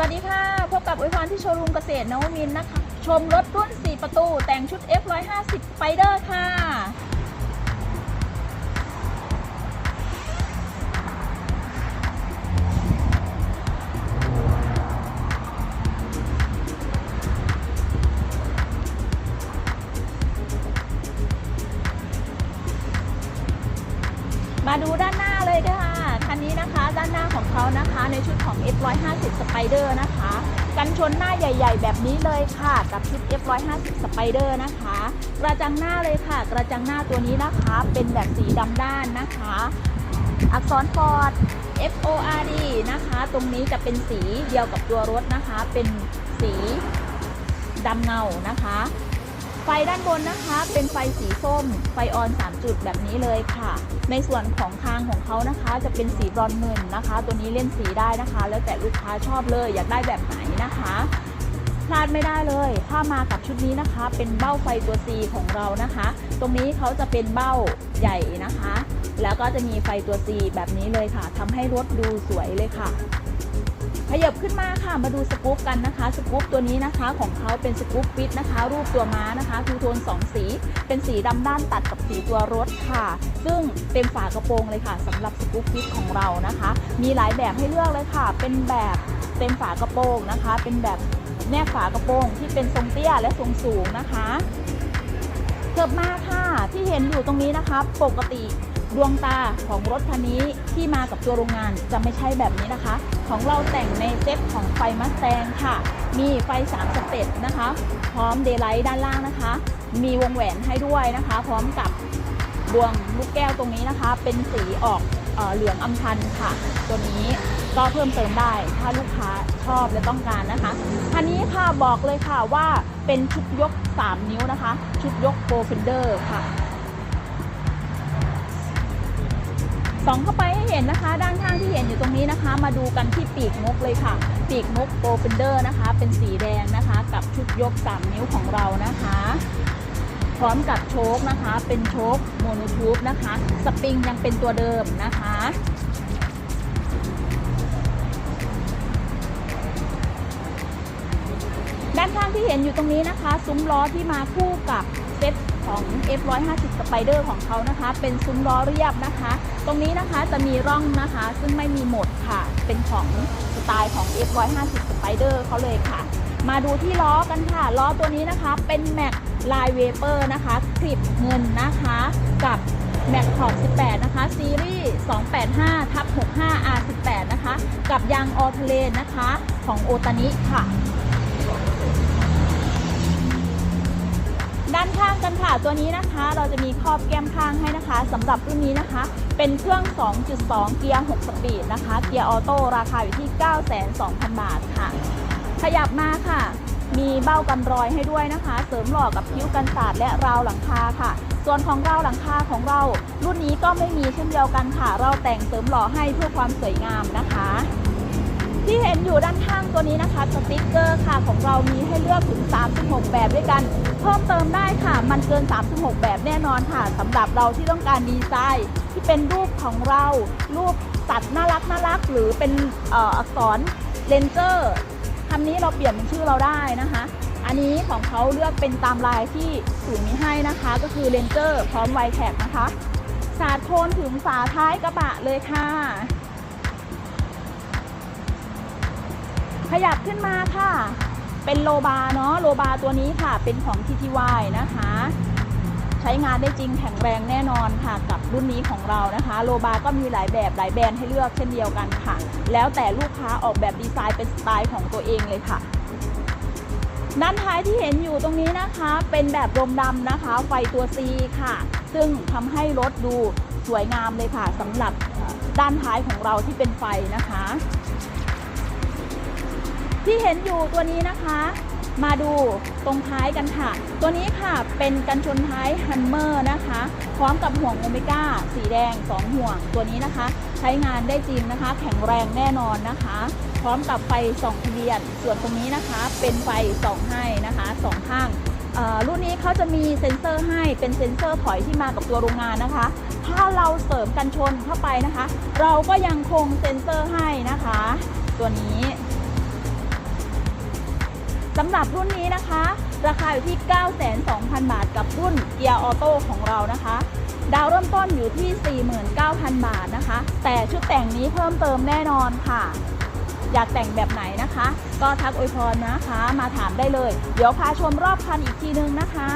วัสดีค่ะ พบกับอวยพรที่โชว์รูมเกษตรนวมินนะคะ ชมรถรุ่น 4 ประตู แต่งชุด F150 Spider ค่ะ มาดูด้านหน้าเลยค่ะ คันนี้นะคะด้านหน้าของเขานะคะในชุดของ F150 Spider นะคะ กันชนหน้าใหญ่ ๆ แบบนี้เลยค่ะ กับชุด F150 Spider นะคะ กระจังหน้าเลยค่ะ กระจังหน้าตัวนี้นะคะ เป็นแบบสีดำด้านนะคะ อักษรฟอร์ด F O R D นะคะ ตรงนี้จะเป็นสีเดียวกับตัวรถนะคะ เป็นสีดำเงานะคะ ฟด้านบนนะคะ เป็นไฟสีส้ม ไฟออน 3 จุดแบบนี้เลยค่ะ ในส่วนของคางของเขานะคะ จะเป็นสีบรอนเงินนะคะ ตัวนี้เล่นสีได้นะคะ แล้วแต่ลูกค้าชอบเลยอยากได้แบบไหนนะคะพลาดไม่ได้เลย ถ้ามากับชุดนี้นะคะ เป็นเบ้าไฟตัว C ของเรานะคะ ตรงนี้เขาจะเป็นเบ้าใหญ่นะคะ แล้วก็จะมีไฟตัว C แบบนี้เลยค่ะทำให้รถดูสวยเลยค่ะ ขยับขึ้นมาค่ะมาดูสกู๊ปกันนะคะสกู๊ปตัวนี้นะคะของเขาเป็นสกู๊ปฟิตนะคะ รูปตัวม้านะคะทูโทน2 สี เป็นสีดำด้านตัดกับสีตัวรถค่ะ ซึ่งเต็มฝากระโปรงเลยค่ะสำหรับสกู๊ปฟิตของเรานะคะ มีหลายแบบให้เลือกเลยค่ะ เป็นแบบเต็มฝากระโปรงนะคะ เป็นแบบแนบฝากระโปรงที่เป็นทรงเตี้ยและทรงสูงนะคะเกิบมาค่ะที่เห็นอยู่ตรงนี้นะคะ ปกติดวงตาของรถคันนี้ที่มากับตัวโรงงานจะไม่ใช่แบบนี้นะคะ ของเราแต่งในเซตของไฟมัสแตงค่ะ มีไฟ 3 สเต็ปนะคะ พร้อมเดย์ไลท์ด้านล่างนะคะ มีวงแหวนให้ด้วยนะคะ พร้อมกับดวงลูกแก้วตรงนี้นะคะ เป็นสีออกเออเหลืองอำพันค่ะ ตัวนี้ก็เพิ่มเติมได้ถ้าลูกค้าชอบและต้องการนะคะคันนี้ค่ะบอกเลยค่ะว่าเป็นชุดยก 3 นิ้วนะคะ ชุดยกโปรเฟนเดอร์ค่ะส่องเข้าไปให้เห็นนะคะ ด้านข้าง มาดูกันที่ปีกนกเลยค่ะ ปีกนกโปรเฟนเดอร์นะคะ เป็นสีแดงนะคะ กับชุดยก 3 นิ้วของเรานะคะ พร้อมกับโชคนะคะ เป็นโชคโมโนทูบนะคะ สปริงยังเป็นตัวเดิมนะคะด้านข้างที่เห็นอยู่ตรงนี้นะคะ ซุ้มล้อที่มาคู่กับเซต ของ F150 Spider ของเขานะคะ เป็นซุ้มล้อเรียบนะคะ ตรงนี้นะคะจะมีร่องนะคะ ซึ่งไม่มีหมดค่ะ เป็นของสไตล์ของ F150 Spider เขาเลยค่ะ มาดูที่ล้อกันค่ะ ล้อตัวนี้นะคะเป็นแม็กลายเวเปอร์นะคะคลิปเงินนะคะ กับแม็กขอบ 18 นะคะ ซีรีส์ 285ทับ65 R18 นะคะ กับยางออทเลนนะคะ ของโอตานิค่ะ ด้านข้างกันค่ะตัวนี้นะคะ เราจะมีครอบแก้มข้างให้นะคะสำหรับรุ่นนี้นะคะ เป็นเครื่อง 2.2 เกียร์ 6 สปีดนะคะ เกียร์ออโต้ราคาอยู่ที่ 9,200,000บาทค่ะ ขยับมาค่ะ มีเบ้ากันรอยให้ด้วยนะคะ เสริมหล่อกับคิ้วกันสาดและราวหลังคาค่ะ ส่วนของราวหลังคาของเรา รุ่นนี้ก็ไม่มีเช่นเดียวกันค่ะ เราแต่งเสริมหล่อให้เพื่อความสวยงามนะคะ ที่เห็นอยู่ด้านข้างตัวนี้นะคะสติกเกอร์ค่ะของเรามีให้เลือกถึง 36 แบบด้วยกัน เพิ่มเติมได้ค่ะ มันเกิน 36 แบบแน่นอนค่ะสำหรับเราที่ต้องการดีไซน์ ที่เป็นรูปของเรารูปสัตว์น่ารักน่ารักหรือเป็นอักษรเลนเจอร์คำนี้เราเปลี่ยนเป็นชื่อเราได้นะคะ อันนี้ของเขาเลือกเป็นตามลายที่ศูนย์มีให้นะคะ ก็คือเลนเจอร์พร้อมไวแท็กนะคะ สาดโคนถึงฝาท้ายกระบะเลยค่ะ ขยับขึ้นมาค่ะ เป็นโลบาเนาะโลบาตัวนี้ค่ะ เป็นของ TTY นะคะ ใช้งานได้จริงแข็งแรงแน่นอนค่ะ กับรุ่นนี้ของเรานะคะ โลบาก็มีหลายแบบหลายแบรนด์ให้เลือกเช่นเดียวกันค่ะ แล้วแต่ลูกค้าออกแบบดีไซน์เป็นสไตล์ของตัวเองเลยค่ะด้านท้ายที่เห็นอยู่ตรงนี้นะคะ เป็นแบบรมดำนะคะ ไฟตัว C ค่ะ ซึ่งทำให้รถดูสวยงามเลยค่ะสำหรับด้านท้ายของเราที่เป็นไฟนะคะ ที่เห็นอยู่ตัวนี้นะคะ มาดูตรงท้ายกันค่ะ ตัวนี้ค่ะเป็นกันชนท้ายฮันเมอร์นะคะ พร้อมกับห่วงโอเมก้าสีแดง 2 ห่วงตัวนี้นะคะ ใช้งานได้จริงนะคะ แข็งแรงแน่นอนนะคะ พร้อมกับไฟส่องทะเบียน ส่วนตรงนี้นะคะเป็นไฟส่องให้นะคะสองข้างรุ่นนี้เขาจะมีเซ็นเซอร์ให้เป็นเซ็นเซอร์ถอยที่มากับตัวโรงงานนะคะ ถ้าเราเสริมกันชนเข้าไปนะคะ เราก็ยังคงเซ็นเซอร์ให้นะคะ ตัวนี้ สำหรับรุ่นนี้นะคะ ราคาอยู่ที่9,200,000 บาทกับรุ่นเกียร์ออโต้ของเรานะคะ ดาวเริ่มต้นอยู่ที่ 49,000 บาทนะคะ แต่ชุดแต่งนี้เพิ่มเติมแน่นอนค่ะ อยากแต่งแบบไหนนะคะ ก็ทักอวยพรนะคะ มาถามได้เลย เดี๋ยวพาชมรอบคันอีกทีนึงนะคะ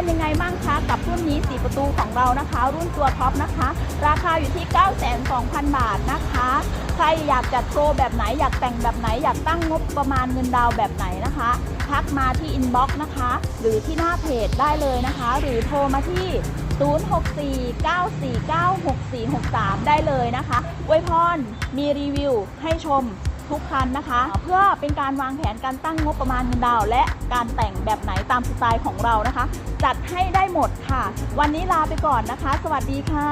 เป็นยังไงบ้างคะกับรุ่นนี้ 4 ประตูของเรานะคะ รุ่นตัวท็อปนะคะ ราคาอยู่ที่9,200,000 บาทนะคะ ใครอยากจัดโปรแบบไหนอยากแต่งแบบไหนอยากตั้งงบประมาณเงินดาวแบบไหนนะคะทักมาที่อินบ็อกซ์นะคะ หรือที่หน้าเพจได้เลยนะคะ หรือโทรมาที่ 0649496463 ได้เลยนะคะอวยพรมีรีวิวให้ชม ทุกคันนะคะ เพื่อเป็นการวางแผนการตั้งงบประมาณเงินดาวและการแต่งแบบไหนตามสไตล์ของเรานะคะ จัดให้ได้หมดค่ะ วันนี้ลาไปก่อนนะคะ สวัสดีค่ะ